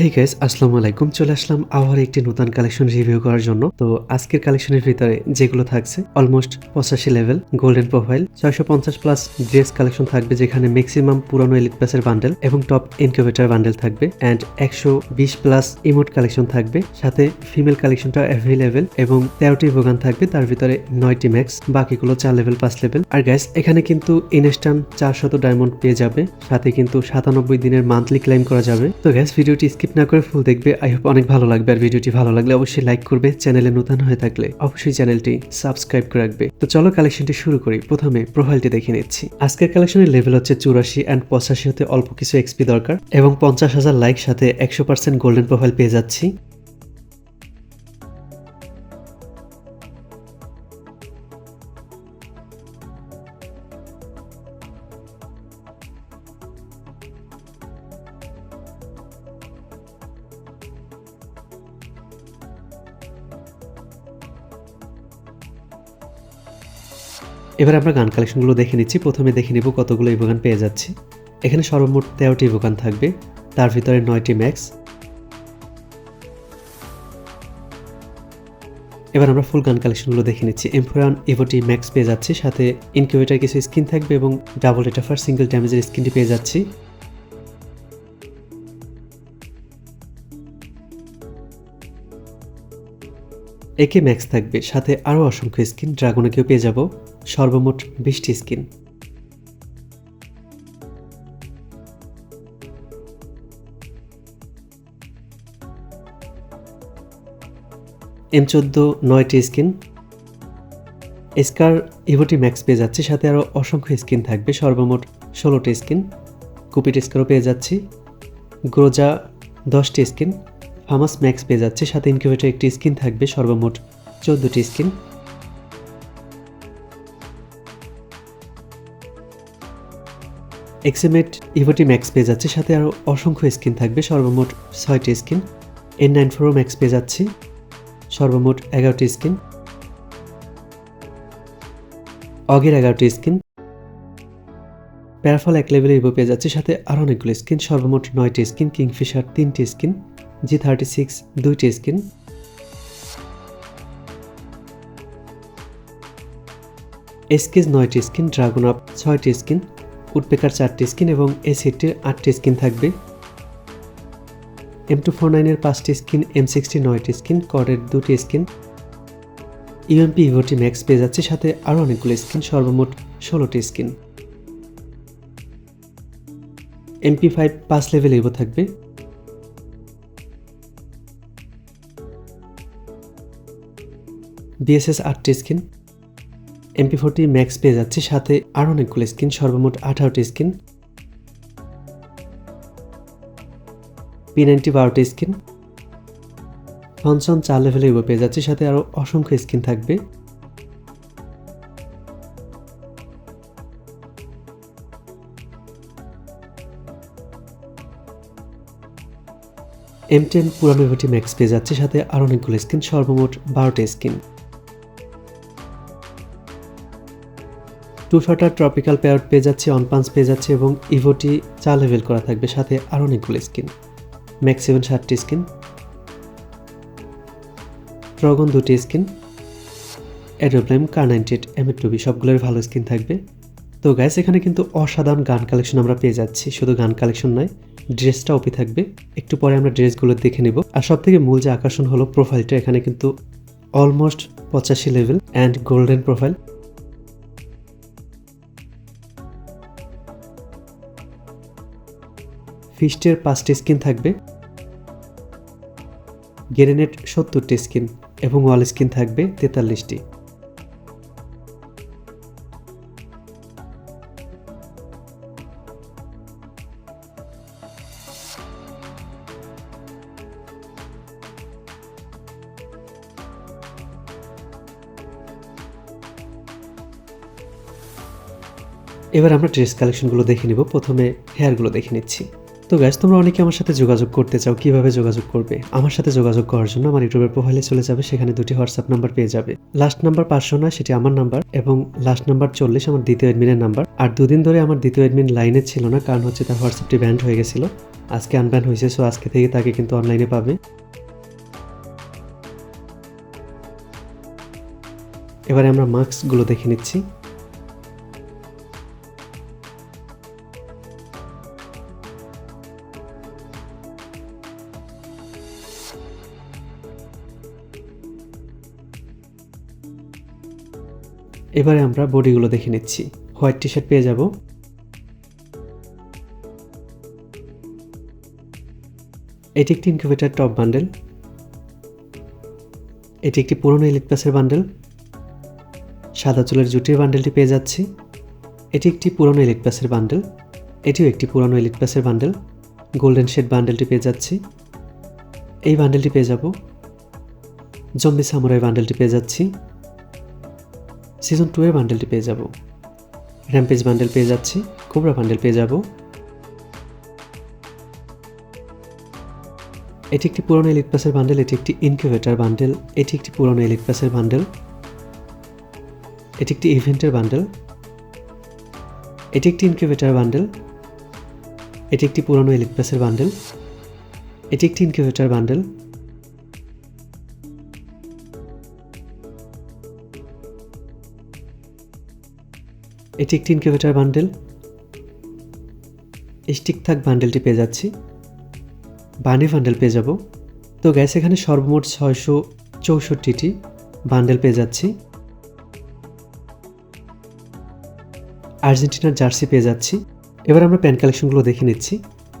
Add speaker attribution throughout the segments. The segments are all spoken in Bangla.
Speaker 1: হে গাইস আসসালামু আলাইকুম। চলে আসলাম আবার একটি নতুন কালেকশন রিভিউ করার জন্য। তো আজকের কালেকশনের ভিতরে যেগুলো থাকছে অলমোস্ট পঁচাশি লেভেল গোল্ডেন প্রোফাইল ছয়শো পঞ্চাশ প্লাস ড্রেস কালেকশন থাকবে যেখানে ম্যাক্সিমাম পুরানো এলিট প্যাসের বান্ডেল এবং টপ ইনকিউবেটার বান্ডেল থাকবে অ্যান্ড একশো বিশ প্লাস ইমোট কালেকশন থাকবে। সাথে ফিমেল কালেকশনটা অ্যাভেলেবেল এবং তেরোটি ভোগান থাকবে, তার ভিতরে নয়টি ম্যাক্স বাকিগুলো চার লেভেল পাঁচ লেভেল আর গ্যাস এখানে কিন্তু ইনস্টান চারশত ডায়মন্ড পেয়ে যাবে। সাথে কিন্তু সাতানব্বই দিনের মান্থলি ক্লেম করা যাবে। তো গ্যাস ভিডিওটি স্কিপ না করে ফুল দেখবে। আই হোপ অনেক ভালো লাগবে আর ভিডিওটি ভালো লাগলে অবশ্যই লাইক করবে। চ্যানেলে নতুন হয়ে থাকলে অবশ্যই চ্যানেলটি সাবস্ক্রাইব করে রাখবে। তো চলো কালেকশনটি শুরু করি। প্রথমে প্রোফাইলটি দেখে নিচ্ছি। আজকের কালেকশনের লেভেল হচ্ছে চুরাশি অ্যান্ড পঁচাশি হতে অল্প কিছু এক্সপি দরকার এবং পঞ্চাশ হাজার লাইক সাথে একশো পার্সেন্ট গোল্ডেন প্রোফাইল পেয়ে যাচ্ছি। এবার আমরা গান কালেকশনগুলো দেখে নিচ্ছি। প্রথমে দেখে নেব কতগুলো ইভোগান পেয়ে যাচ্ছি। এখানে সর্বমোট তেরোটি ইভোগান থাকবে। তার ভিতরে নয়টি ম্যাক্স এবার আমরা ফুল গান কালেকশনগুলো দেখে নিচ্ছি। এমফোরান ইভোটি ম্যাক্স পেয়ে যাচ্ছি। সাথে ইনকিউবেটার কিছু স্কিন থাকবে এবং ডাবল এটাফার সিঙ্গেল ড্যামেজের স্কিনটি পেয়ে যাচ্ছি। একে ম্যাক্স থাকবে, সাথে আরও অসংখ্য স্কিন ড্রাগনেকেও পেয়ে যাব, সর্বমোট বিশটি স্কিন এম চোদ্দ, নয়টি স্কিন স্কার ইভোটি ম্যাক্স পেয়ে যাচ্ছি, সাথে আরও অসংখ্য স্কিন থাকবে, সর্বমোট ষোলোটি স্কিন কুপিট স্কারও পেয়ে যাচ্ছি। গ্রোজা দশটি স্কিন ফামাস ম্যাক্স পেয়ে যাচ্ছে, সাথে ইনকিউবেটর একটি স্কিন থাকবে, সর্বমোট চোদ্দোটি স্কিন এক্সেমেট ইভোটি ম্যাক্স পেয়ে যাচ্ছে, সাথে আরও অসংখ্য স্কিন থাকবে, সর্বমোট ছয়টি স্কিন এন নাইন ফোরও ম্যাক্স পেয়ে যাচ্ছি, সর্বমোট এগারোটি স্কিন অগের এগারোটি স্কিন প্যারাফল এক লেভেলে ইভো পেয়ে যাচ্ছে, সাথে আরও অনেকগুলো স্কিন সর্বমোট নয়টি স্কিন কিংফিশার তিনটি স্কিন জি থার্টি সিক্স দুইটি স্ক্রিন। এসকেজ নয়টি স্কিন ড্রাগন আপ ছয়টি স্কিন উডপেকার চারটি স্কিন এবং এসিটির আটটি স্কিন থাকবে। এম টু ফোর নাইনের পাঁচটি স্কিন এম সিক্সটি নয়টি স্কিন কডের দুটি স্কিন ইউএমপি ইভোটি ম্যাক্স পেয়ে যাচ্ছে সাথে আরও অনেকগুলো স্কিন সর্বমোট ষোলোটি স্কিন এমপি ফাইভ পাঁচ লেভেল ইভো থাকবে। বিএসএস আটটি স্কিন এমপি ফোরটি ম্যাক্স পেয়ে যাচ্ছে, সাথে আরও অনেকগুলো স্কিন, সর্বমোট আঠারোটি স্কিন পি নাইনটি বারোটি স্কিন ফনসন চার লেভেলে পেয়ে যাচ্ছে, সাথে আরও অসংখ্য স্কিন থাকবে। এম টেন পুরানো ইভোটি ম্যাক্স পেয়ে যাচ্ছে, সাথে আরও অনেকগুলো স্কিন, সর্বমোট বারোটি skin. Two shotter tropical pair পেয়ে যাচ্ছে, অন পাঞ্চ পেয়ে যাচ্ছে এবং ইভোটি চার লেভেল করা থাকবে, সাথে আরও অনেকগুলো স্কিন। ম্যাক্স সেভেন ষাটটি স্কিন। ড্রগন দুটি স্কিন। অ্যাডোব্লাইম কার নাইনটি এইট এম টুবি সবগুলোর ভালো স্কিন থাকবে। তো গাইস এখানে কিন্তু অসাধারণ গান কালেকশন আমরা পেয়ে যাচ্ছি। শুধু গান কালেকশন নয়, ড্রেসটা ওপি থাকবে। একটু পরে আমরা ড্রেসগুলো দেখে নেব। আর সব থেকে মূল যে আকর্ষণ হলো প্রোফাইলটা এখানে কিন্তু অলমোস্ট পঁচাশি লেভেল অ্যান্ড গোল্ডেন প্রোফাইল ফিস্টের পাঁচটি স্কিন থাকবে। গ্রেনেড সত্তরটি স্কিন এবং ওয়াল স্কিন থাকবে তেতাল্লিশটি। এবার আমরা ড্রেস কালেকশনগুলো দেখে নিব। প্রথমে হেয়ারগুলো দেখে নিচ্ছি। তো গ্যাস তোমরা অনেকে আমার সাথে যোগাযোগ করতে চাও, কীভাবে যোগাযোগ করবে? আমার সাথে যোগাযোগ করার জন্য আমার ইউটিউবের প্রোফাইলে চলে যাবে, সেখানে দুটি হোয়াটসঅ্যাপ নাম্বার পেয়ে যাবে। লাস্ট নাম্বার পাঁচশো নয়, সেটি আমার নাম্বার এবং লাস্ট নাম্বার চল্লিশ আমার দ্বিতীয় অ্যাডমিনের নাম্বার আর দুদিন ধরে আমার দ্বিতীয় অ্যাডমিন লাইনে ছিল না, কারণ হচ্ছে তার হোয়াটসঅ্যাপটি ব্যান্ড হয়ে গেছিল। আজকে আনব্যান হয়েছে সো আজকে থেকে তাকে কিন্তু অনলাইনে পাবে। এবারে আমরা মার্কসগুলো দেখে নিচ্ছি। এবারে আমরা বডিগুলো দেখে নিচ্ছি। হোয়াইট টি শার্ট পেয়ে যাব। এটি একটি ইনকিউবেটার টপ বান্ডেল এটি একটি পুরনো ইলিট প্লাসের বান্ডেল সাদা চুলের জুটির বান্ডেলটি পেয়ে যাচ্ছি। এটি একটি পুরনো ইলিট প্লাসের বান্ডেল এটিও একটি পুরনো ইলিট প্লাসের বান্ডেল গোল্ডেন শেড বান্ডেলটি পেয়ে যাচ্ছি। এই বান্ডেলটি পেয়ে যাব। জম্বি সামুরাই বান্ডেলটি পেয়ে যাচ্ছি। সিজন টু এর বান্ডেলটি পেয়ে যাব। র্যাম্পেজ বান্ডেল পেয়ে যাচ্ছি কোবরা বান্ডেল পেয়ে যাব। এটি একটি পুরনো এলিট প্লাসের বান্ডেল এটি একটি ইনকিউবেটার বান্ডেল এটি একটি পুরনো এলিট প্লাসের বান্ডেল এটি একটি ইভেন্টের বান্ডেল এটি একটি ইনকিউবেটার বান্ডেল এটি একটি পুরনো এলিট প্লাসের বান্ডেল এটি একটি ইনকিউবেটার বান্ডেল এটি একটি ইনকিউবেটার বান্ডেল স্টিক থাক বান্ডেলটি পেয়ে যাচ্ছি। বানি বান্ডেল পেয়ে যাব। তো গ্যাস এখানে সর্বমোট ছয়শো চৌষট্টিটি বান্ডেল পেয়ে যাচ্ছি। আর্জেন্টিনার জার্সি পেয়ে যাচ্ছি। এবার আমরা প্যান্ট কালেকশনগুলো দেখে নিচ্ছি।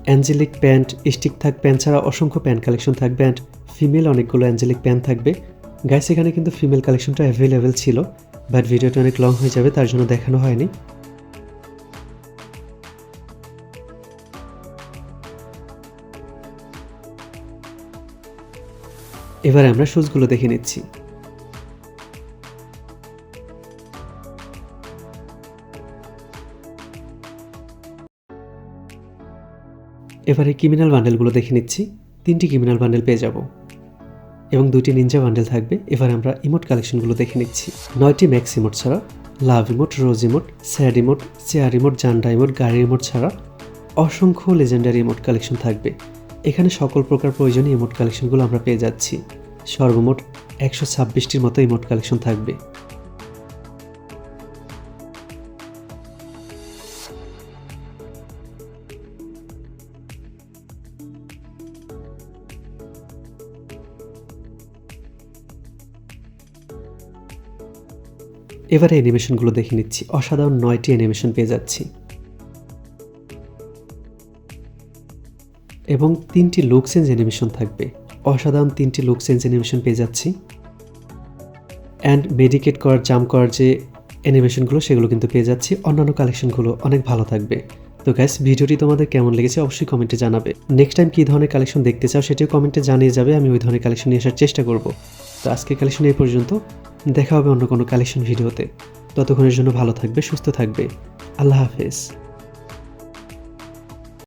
Speaker 1: অ্যাঞ্জেলিক প্যান্ট স্টিক থাক প্যান্ট ছাড়া অসংখ্য প্যান্ট কালেকশন থাকবে অ্যান্ড ফিমেল অনেকগুলো অ্যাঞ্জেলিক প্যান্ট থাকবে। গ্যাস এখানে কিন্তু ফিমেল কালেকশনটা অ্যাভেলেবেল ছিল। বাট ভিডিওটা অনেক লং হয়ে যাবে, তার জন্য দেখানো হয়নি। এবারে আমরা শুজগুলো দেখে নিচ্ছি। এবারে ক্রিমিনাল বান্ডেলগুলো দেখে নিচ্ছি। তিনটি ক্রিমিনাল বান্ডেল পেয়ে যাব। এবং দুটি নিনজা বান্ডেল থাকবে। এবার আমরা ইমোট কালেকশনগুলো দেখে নিচ্ছি। নয়টি ম্যাক্স ইমোট ছাড়া love emote rose emote sad emote chair emote জান্ডা emote গাড়ি ইমোট ছাড়া অসংখ্য লেজেন্ডারি ইমোট কালেকশন থাকবে। এখানে সকল প্রকার প্রয়োজনীয় ইমোট কালেকশনগুলো আমরা পেয়ে যাচ্ছি। সর্বমোট একশো ছাব্বিশটির মতো ইমোট কালেকশন থাকবে। এবারে অ্যানিমেশনগুলো দেখে নিচ্ছি। অসাধারণ নয়টি অ্যানিমেশন পেয়ে যাচ্ছি। এবং তিনটি লুক চেঞ্জ অ্যানিমেশন থাকবে। অসাধারণ তিনটি লুক চেঞ্জ অ্যানিমেশন পেয়ে যাচ্ছি। অ্যান্ড মেডিকেট করার জাম্প করার যে অ্যানিমেশনগুলো সেগুলো কিন্তু পেয়ে যাচ্ছি। অন্যান্য কালেকশনগুলো অনেক ভালো থাকবে। তো গ্যাস ভিডিওটি তোমাদের কেমন লেগেছে অবশ্যই কমেন্টে জানাবে। নেক্সট টাইম কী ধরনের কালেকশন দেখতে চাও, সেটিও কমেন্টে জানিয়ে যাবে। আমি ওই ধরনের কালেকশন নিয়ে আসার চেষ্টা করব। তো আজকের কালেকশন এই পর্যন্ত। দেখা হবে অন্য কোনো কালেকশন ভিডিওতে ততক্ষণের জন্য ভালো থাকবে সুস্থ থাকবে। আল্লাহ হাফেজ।